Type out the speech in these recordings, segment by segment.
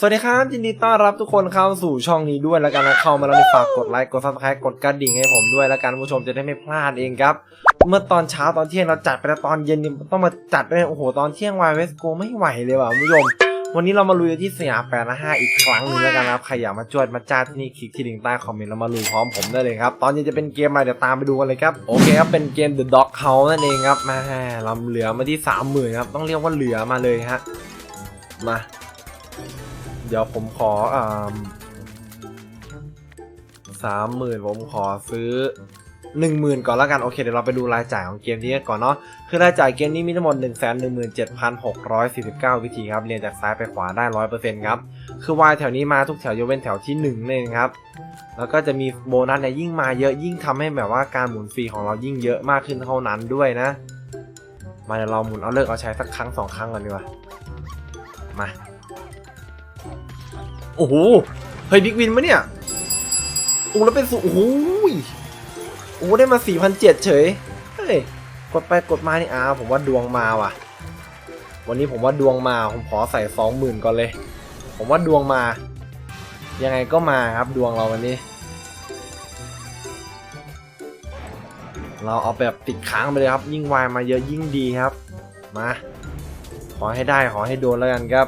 สวัสดีครับยินดีต้อนรับทุกคนเข้าสู่ช่องนี้ด้วยแล้วกันนะเข้ามาแล้วนี่ฝากกดไลค์กดซับสไครต์กดกระดิ่งให้ผมด้วยแล้วกันผู้ชมจะได้ไม่พลาดเองครับ เมื่อตอนเช้าตอนเที่ยงเราจัดไปแล้วตอนเย็นต้องมาจัดด้วยโอ้โหตอนเที่ยงวายเวสโกไม่ไหวเลยว่ะคุณผู้ชมวันนี้เรามาลุยที่สยามแปดละห้าอีกครั้งหนึงแล้วกันนะครับใครอยากมาจวดมาจ้าที่นี่คลิกที่ลิงก์ใต้คอมเมนต์แล้วมาลุยพร้อมผมได้เลยครับตอนนี้จะเป็นเกมอะไรเดี๋ยวตามไปดูกันเลยครับโอเคครับเป็นเกม The Dog House นั่นเองครับมาเราเหลือมาที่สามหมื่นครับต้องเรียกว่าเหลือมาเลยฮะมา เดี๋ยวผมขออ่าสามหมื่นผมขอซื้อหนึ่งหมื่นก่อนแล้วกัน โอเค เดี๋ยวเราไปดูรายจ่ายของเกมนี้กันก่อนเนาะคือรายจ่ายเกมนี้มีทั้งหมด 1 1 7 6 4 9 วิธีครับเรียงจากซ้ายไปขวาได้ 100%ครับ คือวายแถวนี้มาทุกแถวยกเว้นแถวที่1นั่นเองครับ แล้วก็จะมีโบนัสเนี่ยยิ่งมาเยอะยิ่งทำให้แบบว่าการหมุนฟรีของเรายิ่งเยอะมากขึ้นเท่านั้นด้วยนะ มาเดี๋ยวเราหมุนเอาเลิกเอาใช้สักครั้งสองครั้งก่อนดีกว่ามา โอ้โห เฮ้ยบิ๊กวินมะเนี่ยโอ้แล้วเป็นสุโอ้โหยโอ้ได้มาสี่พันเจ็ดเฉย เฮ้ย กดไปกดมานี่อ้าวผมว่าดวงมาว่ะ วันนี้ผมว่าดวงมา ผมขอใส่สองหมื่นก่อนเลย ผมว่าดวงมา ยังไงก็มาครับดวงเราวันนี้ เราเอาแบบติดค้างไปเลยครับ ยิ่งวายมาเยอะยิ่งดีครับ มา ขอให้ได้ขอให้โดนแล้วกันครับ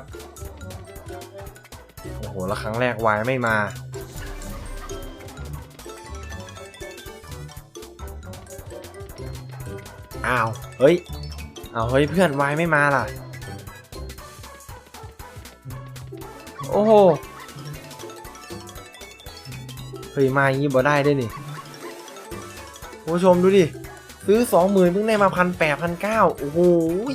แล้วครั้งแรกวายไม่มา อ้าว เฮ้ยอ้าวเฮ้ยเพื่อนวายไม่มาล่ะ โอ้โห เฮ้ย มาอย่างนี้บ่ได้ด้วยนี่ผู้ชมดูดิ ซื้อสองหมื่นเพิ่งได้มาพันแปดพันเก้าโอ้โหย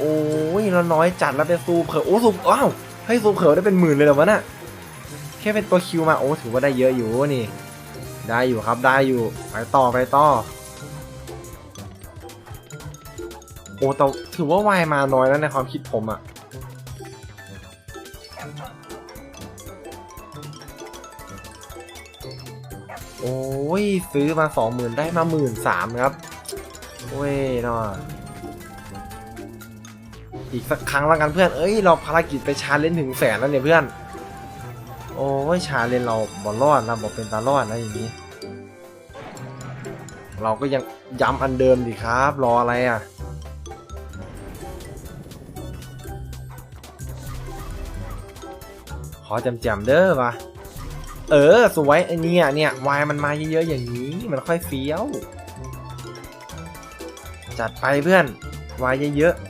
โอ้ยเราน้อยจัดแล้วเป็นซูเผอโอ้ซูอ้าวให้ซูเผอได้เป็นหมื่นเลยเหรอวะน่ะแค่เป็นตัวคิวมาโอ้ถือว่าได้เยอะอยู่นี่ ได้อยู่ครับได้อยู่ไปต่อไปต่อโอ้แต่ถือว่าวายมาน้อยแล้วในความคิดผมอะโอ้ยซื้อมาสองหมื่นได้มาหมื่นสามครับเว้ยเนาะ อีกสักครั้งแล้วกันเพื่อน เอ้ย เราภารกิจไปชาเลนจ์ถึงแสนแล้วเนี่ยเพื่อน โอ้ยชาเลนจ์เราบอลรอดนะบอกเป็นตารอดนะอย่างนี้ เราก็ยังย้ำอันเดิมดิครับ รออะไรอะ ขอจำจำๆเด้อวะเออ สวยไอเนี่ยเนี่ยวายมันมาเยอะๆอย่างนี้ มันค่อยเฟี้ยว จัดไปเพื่อนวายเยอะๆ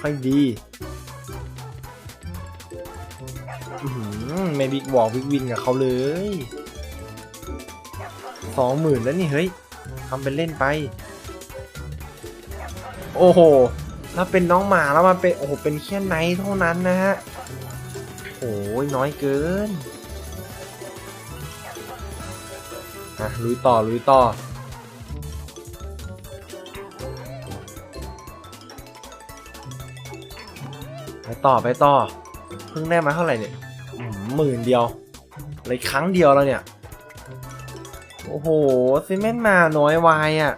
ค่อยดีอื้อหือไม่บิ๊กวอลบิ๊กวินกับเขาเลยสองหมื่นแล้วนี่เฮ้ยทำเป็นเล่นไป โอ้โห แล้วเป็นน้องหมาแล้วมันเป็นโอ้โหเป็นแค่ไนท์เท่านั้นนะฮะโอ้ยน้อยเกินอะลุยต่อลุยต่อ ไปต่อไปต่อ เพิ่งได้มาเท่าไหร่เนี่ยหมื่นเดียวเลยครั้งเดียวแล้วเนี่ย โอ้โหซีเมนต์มาน้อยวายอะ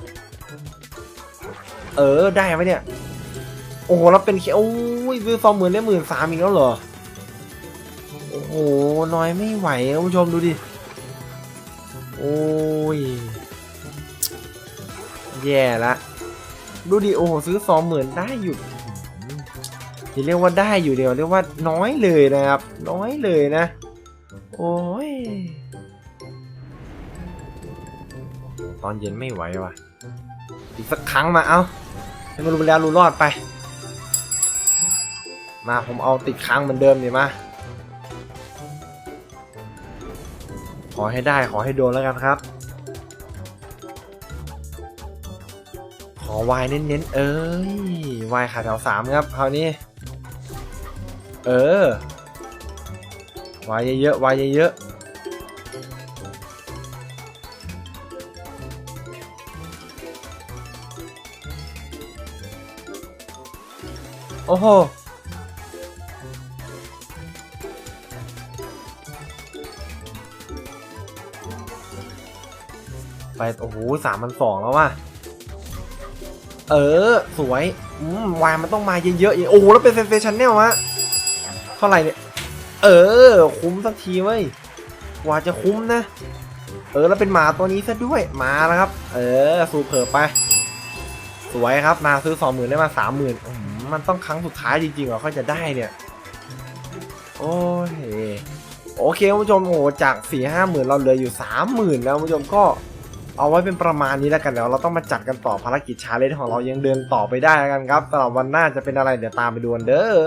เออได้ไหมเนี่ย โอ้โหแล้วเป็นแค่โอ้ยซื้อสองหมื่นได้หมื่นสามอีกแล้วเหรอ โอ้โหน้อยไม่ไหวคุณผู้ชมดูดิ โอ้ย แย่ละ ดูดิ โอ้โห ซื้อสองหมื่นได้อยู่ อย่าเรียกว่าได้อยู่เดียวเรียกว่าน้อยเลยนะครับ น้อยเลยนะ โอ้ย ตอนเย็นไม่ไหวว่ะ อีกสักครั้งมาเอาให้มันรู้แล้วรู้รอดไป มาผมเอาติดค้างเหมือนเดิมดีมาขอให้ได้ขอให้โดนแล้วกันครับ อวายเน้นๆ เอ้ยวายขาแถวสามครับคราวนี้ เออวายเยอะๆวายเยอะๆ โอ้โหไปโอ้โหสามพันสองแล้วว่ะ เออ สวยอืมวายมันต้องมาเยอะๆอย่างโอ้โหแล้วเป็นเซนเซชันแนลฮะเท่าไหร่เนี่ย เออ คุ้มสักทีเว้ยกว่าจะคุ้มนะ เออแล้วเป็นหมาตัวนี้ซะด้วยมาแล้วครับ เออ สูเผิบไป สวยครับนาซื้อสองหมื่นได้มาสามหมื่นมันต้องครั้งสุดท้ายจริงๆเหรอค่อยจะได้เนี่ย โอ้ยโอเคคุณผู้ชมโอ้จากสี่ห้าหมื่นเราเหลืออยู่สามหมื่นแล้วคุณผู้ชมก็ เอาไว้เป็นประมาณนี้แล้วกันเดี๋ยวเราต้องมาจัดกันต่อภารกิจชาเลนจ์ของเรายังเดินต่อไปได้แล้วกันครับสำหรับวันหน้าจะเป็นอะไรเดี๋ยวตามไปดูกันเด้อ